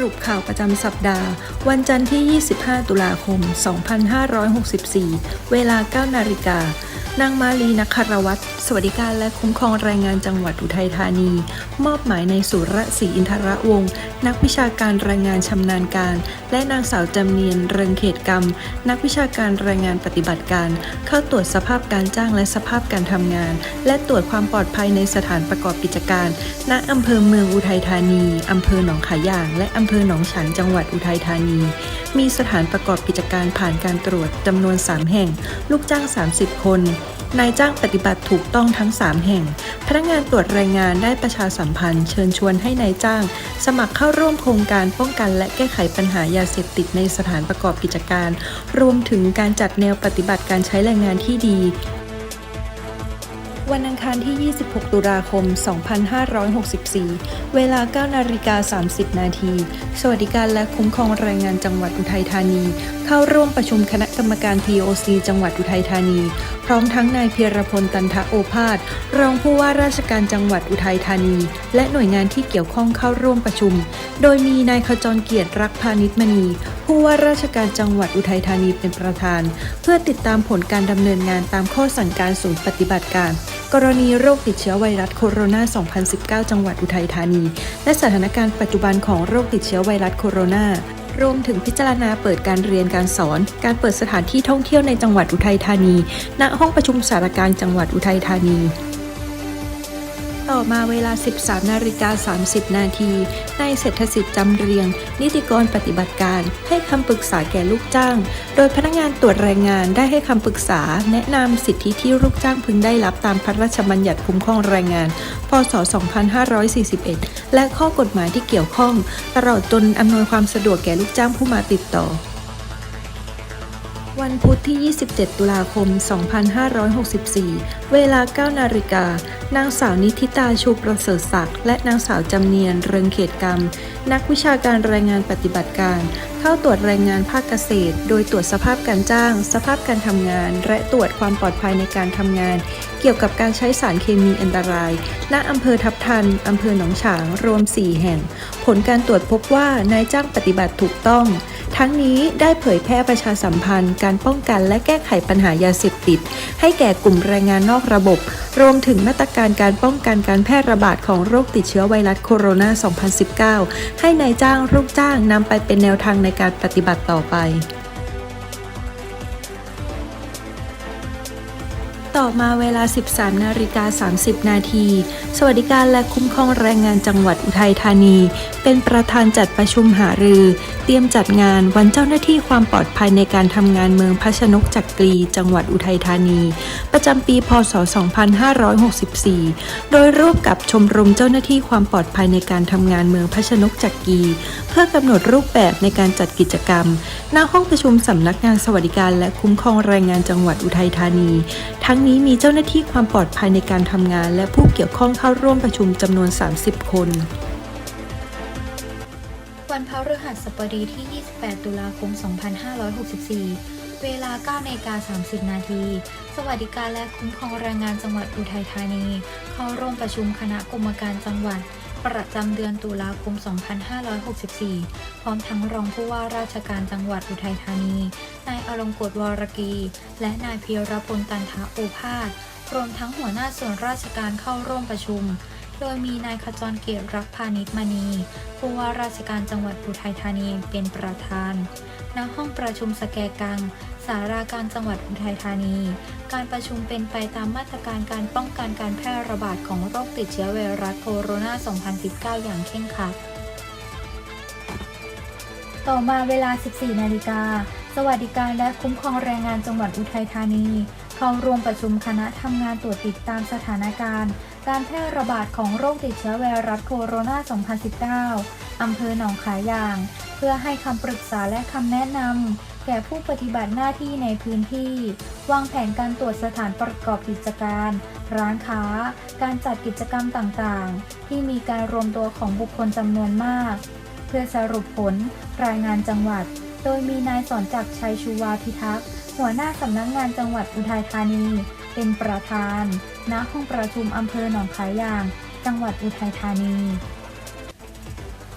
รุปข่าวประจำสัปดาห์ วันจันทร์ที่ 25 ตุลาคม 2564 เวลา 9 นาฬิกา นางมาลีนักคารวัตรสวัสดิการและคุ้มครองแรงงานจังหวัดอุทัยธานี มอบหมายในสุรศรีอินทรวงศ์นักวิชาการแรงงานชำนาญการ และนางสาวจำเนียนเริงเขตกรรม นักวิชาการแรงงานปฏิบัติการ เข้าตรวจสภาพการจ้างและสภาพการทำงาน และตรวจความปลอดภัยในสถานประกอบกิจการ ณอำเภอเมืองอุทัยธานีอำเภอหนองขายางและอำเภอหนองฉางจังหวัดอุทัยธานี มีสถานประกอบกิจการผ่านการตรวจจำนวน 3 แห่ง ลูกจ้าง 30 คน นายจ้างปฏิบัติถูกต้องทั้ง 3 แห่ง พนักงานตรวจแรงงานได้ประชาสัมพันธ์ เชิญชวนให้นายจ้าง สมัครเข้าร่วมโครงการป้องกันและแก้ไขปัญหายาเสพติดในสถานประกอบกิจการ รวมถึงการจัดแนวปฏิบัติการใช้แรงงานที่ดี วันอังคารที่ 26 ตุลาคม 2564 เวลา 9 นาฬิกา 30 นาที สวัสดิการและคุ้มครองแรงงานจังหวัดอุทัยธานี เข้าร่วมประชุมคณะกรรมการ TOC จังหวัดอุทัยธานี พร้อมทั้งนายเพียรพลตันทะโอภาส รองผู้ว่าราชการจังหวัดอุทัยธานี และหน่วยงานที่เกี่ยวข้องเข้าร่วมประชุม โดยมีนายขจรเกียรติรักพาณิชมณี ผู้ว่าราชการจังหวัดอุทัยธานีเป็นประธาน เพื่อติดตามผลการดำเนินงานตามข้อสั่งการศูนย์ปฏิบัติการ กรณีโรคติดเชื้อไวรัสโคโรนา 2019 จังหวัดอุทัยธานี และสถานการณ์ปัจจุบันของโรคติดเชื้อไวรัสโคโรนารวมถึงพิจารณาเปิดการเรียนการสอน การเปิดสถานที่ท่องเที่ยวในจังหวัดอุทัยธานี ณ ห้องประชุมสารการจังหวัดอุทัยธานี ต่อมาเวลา 13นาฬิกา30 นาทีนายเศรษฐสิทธิ์จำเรียง นิติกรปฏิบัติการ ให้คำปรึกษาแก่ลูกจ้าง โดยพนักงานตรวจแรงงานได้ให้คำปรึกษา แนะนำสิทธิที่ลูกจ้างพึงได้รับตามพระราชบัญญัติคุ้มครองแรงงาน พศ 2541 และข้อกฎหมายที่เกี่ยวข้อง ตลอดจนอำนวยความสะดวกแก่ลูกจ้างผู้มาติดต่อ วันพุธที่ 27 ตุลาคม 2564 เวลา 9 นาฬิกา นางสาวนิธิตาชูประเสริฐศักดิ์และนางสาวจำเนียนเริงเขตกรรม นักวิชาการแรงงานปฏิบัติการ เข้าตรวจแรงงานภาคเกษตร โดยตรวจสภาพการจ้าง สภาพการทำงาน และตรวจความปลอดภัยในการทำงาน เกี่ยวกับการใช้สารเคมีอันตราย ณ อำเภอทับทัน อำเภอหนองฉาง รวม 4 แห่ง ผลการตรวจพบว่านายจ้างปฏิบัติถูกต้อง ทั้งนี้ได้เผยแพร่ประชาสัมพันธ์ การป้องกันและแก้ไขปัญหายาเสพติด ให้แก่กลุ่มแรงงานนอกระบบรวมถึงมาตรการการป้องกันการแพร่ระบาดของโรคติดเชื้อไวรัสโคโรนา 2019 ให้นายจ้างลูกจ้างนำไปเป็นแนวทางในการปฏิบัติต่อไปต่อมาเวลา 13 นาฬิกา 30 นาที สวัสดิการและคุ้มครองแรงงานจังหวัดอุทัยธานีเป็นประธานจัดประชุมหารือ เตรียมจัดงานวันเจ้าหน้าที่ความปลอดภัยในการทำงานเมืองพัชนกจักรี จังหวัดอุทัยธานี ประจำปีพศ 2564 โดยร่วมกับชมรมเจ้าหน้าที่ความปลอดภัยในการทำงานเมืองพัชนกจักรี เพื่อกำหนดรูปแบบในการจัดกิจกรรม ณ ห้องประชุมสำนักงานสวัสดิการ และคุ้มครองแรงงานจังหวัดอุทัยธานี ทั้งนี้มีเจ้าหน้าที่ความปลอดภัยในการทำงาน และผู้เกี่ยวข้องเข้าร่วมประชุมจำนวน 30 คน วันพฤหัสบดีที่ 28 ตุลาคม 2564 เวลา9นาฬิกา30 นาที สวัสดิการและคุ้มครองแรงงานจังหวัดอุทัยธานี เข้าร่วมประชุมคณะกรรมการจังหวัด ประจำเดือนตุลาคม 2564 พร้อมทั้งรองผู้ว่าราชการจังหวัดอุทัยธานี นายอลงกฎวรกี และนายเพียรพลตันทะโอภาส รวมทั้งหัวหน้าส่วนราชการเข้าร่วมประชุม โดยมีนายขจรเกียรติรักพาณิชมณี ผู้ว่าราชการจังหวัดอุทัยธานีเป็นประธาน ณ ห้องประชุมสแกกัง สาราการจังหวัดอุทัยธานี การประชุมเป็นไปตามมาตรการการป้องกันการแพร่ระบาดของโรคติดเชื้อไวรัสโคโรนา 2019 อย่างเคร่งครัดต่อมาเวลา 14 นาฬิกา สวัสดิการและคุ้มครองแรงงานจังหวัดอุทัยธานี เข้าร่วมประชุมคณะทำงานตรวจติดตามสถานการณ์ การแพร่ระบาดของโรคติดเชื้อไวรัสโคโรนา 2019 อำเภอหนองขายาง เพื่อให้คำปรึกษาและคำแนะนำแก่ผู้ปฏิบัติหน้าที่ในพื้นที่ วางแผนการตรวจสถานประกอบกิจการ ร้านค้า การจัดกิจกรรมต่างๆ ที่มีการรวมตัวของบุคคลจำนวนมาก เพื่อสรุปผลรายงานจังหวัด โดยมีนายสอนจักชัยชูวาพิทักษ์ หัวหน้าสำนักงงานจังหวัดอุทัยธานี เป็นประธาน ณ ห้องประชุมอำเภอหนองขายาง จังหวัดอุทัยธานี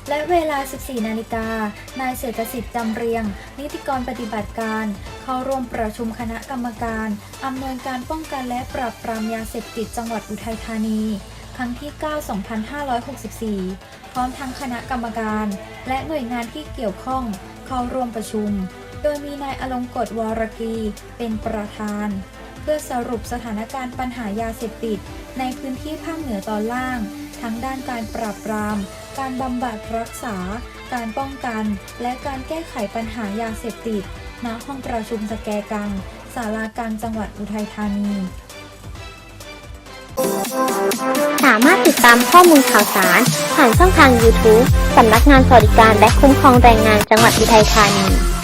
และเวลา 14 นาฬิกา นายเศรษฐสิทธิ์จำเรียง นิติกรปฏิบัติการ เข้าร่วมประชุมคณะกรรมการ อำนวยการป้องกันและปราบปรามยาเสพติดจังหวัดอุทัยธานี ครั้งที่ 9 2564 พร้อมทั้งคณะกรรมการ และหน่วยงานที่เกี่ยวข้อง เข้าร่วมประชุม โดยมีนายอลงกฎวรกีเป็นประธาน เพื่อสรุปสถานการณ์ปัญหายาเสพติด ในพื้นที่ภาคเหนือตอนล่าง ทั้งด้านการปราบปราม การบำบัดรักษา การป้องกัน และการแก้ไขปัญหายาเสพติดณห้องประชุมสแกกังศาลากลางจังหวัดอุทัยธานี สามารถติดตามข้อมูลข่าวสาร ผ่านช่องทาง YouTube สำนักงานสวัสดิการและคุ้มครองแรงงานจังหวัดอุทัยธานี